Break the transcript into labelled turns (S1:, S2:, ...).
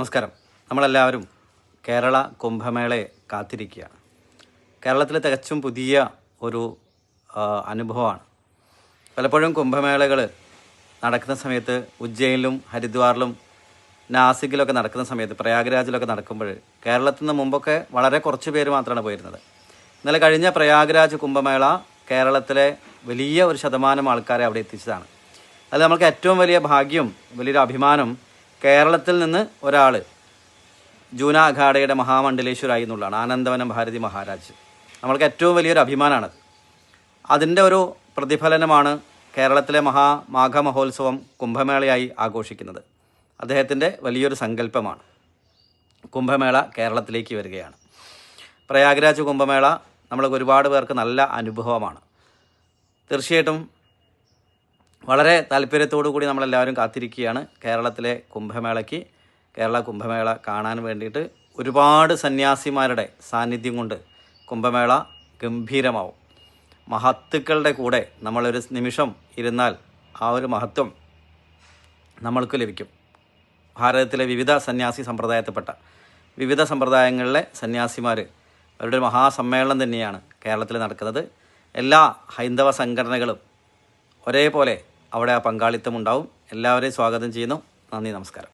S1: നമസ്കാരം. നമ്മളെല്ലാവരും കേരള കുംഭമേളയെ കാത്തിരിക്കുകയാണ്. കേരളത്തിൽ തികച്ചും പുതിയ ഒരു അനുഭവമാണ്. പലപ്പോഴും കുംഭമേളകൾ നടക്കുന്ന സമയത്ത് ഉജ്ജയിനിലും ഹരിദ്വാറിലും നാസിക്കിലൊക്കെ നടക്കുന്ന സമയത്ത് പ്രയാഗ്രാജിലൊക്കെ നടക്കുമ്പോൾ കേരളത്തിൽ നിന്ന് മുമ്പൊക്കെ വളരെ കുറച്ച് പേര് മാത്രമാണ് പോയിരുന്നത്. ഇന്നലെ കഴിഞ്ഞ പ്രയാഗ്രാജ് കുംഭമേള കേരളത്തിലെ വലിയ ഒരു ശതമാനം ആൾക്കാരെ അവിടെ എത്തിച്ചതാണ്. അത് നമുക്ക് ഏറ്റവും വലിയ ഭാഗ്യം വലിയൊരു അഭിമാനം കേരളത്തിൽ നിന്ന് ഒരാൾ ജൂന അഖാഡയുടെ മഹാമണ്ഡലേശ്വരായി എന്നുള്ളതാണ് ആനന്ദവനം ഭാരതി മഹാരാജ്. നമ്മൾക്ക് ഏറ്റവും വലിയൊരു അഭിമാനമാണത്. അതിന്റെ ഒരു പ്രതിഫലനമാണ് കേരളത്തിലെ മഹാമാഘ മഹോത്സവം കുംഭമേളയായി ആഘോഷിക്കുന്നത്. അദ്ദേഹത്തിന്റെ വലിയൊരു സങ്കല്പമാണ്. കുംഭമേള കേരളത്തിലേക്ക് വരികയാണ്. പ്രയാഗ്രാജ് കുംഭമേള നമ്മൾക്ക് ഒരുപാട് പേർക്ക് നല്ല അനുഭവമാണ്. തീർച്ചയായിട്ടും വളരെ താല്പര്യത്തോടു കൂടി നമ്മളെല്ലാവരും കാത്തിരിക്കുകയാണ്. കേരളത്തിലെ കുംഭമേളയ്ക്ക് കേരള കുംഭമേള കാണാൻ വേണ്ടിയിട്ട് ഒരുപാട് സന്യാസിമാരുടെ സാന്നിധ്യം കൊണ്ട് കുംഭമേള ഗംഭീരമാവും. മഹത്തുക്കളുടെ കൂടെ നമ്മളൊരു നിമിഷം ഇരുന്നാൽ ആ ഒരു മഹത്വം നമ്മൾക്ക് ലഭിക്കും. ഭാരതത്തിലെ വിവിധ സന്യാസി സമ്പ്രദായത്തിൽപ്പെട്ട വിവിധ സമ്പ്രദായങ്ങളിലെ സന്യാസിമാർ അവരുടെ ഒരു മഹാസമ്മേളനം തന്നെയാണ് കേരളത്തിൽ നടക്കുന്നത്. എല്ലാ ഹൈന്ദവ സംഘടനകളും ഒരേപോലെ അവിടെ ആ പങ്കാളിത്തം ഉണ്ടാവും എല്ലാവരെയും സ്വാഗതം ചെയ്യുന്നു. നന്ദി നമസ്കാരം.